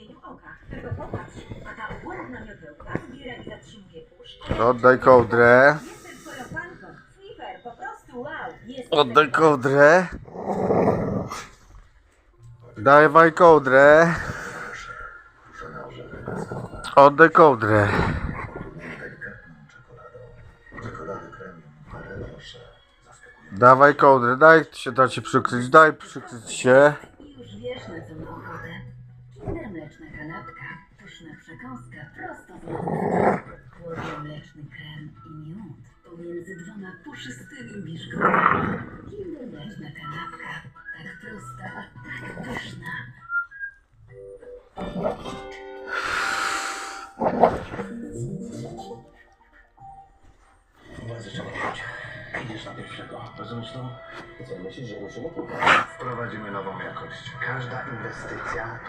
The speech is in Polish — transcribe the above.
mgnieniu oka. Tylko popatrz, a ta ładna miotełka zbiera i zatrzymuje puszkę. Oddaj kołdrę. Jestem twoją. Sniffer, po prostu wow. Jestem Oddaj kołdrę. Dawaj kołdrę. Oddaj kołdrę. Dawaj kołdrę, daj się da ci przykryć, daj przykryć się. I już wiesz na co mam ochotę. Mleczna kanapka, pyszna przekąska prosto z lodówki. Chłodny mleczny krem i miód pomiędzy dwoma puszystymi biszkoptami. Kinder mleczna kanapka, tak prosta, a tak pyszna. Bardzo trzeba robić. Idziesz na pierwszego. Rozumiesz to? Co myślisz, że musimy? Wprowadzimy nową jakość. Każda inwestycja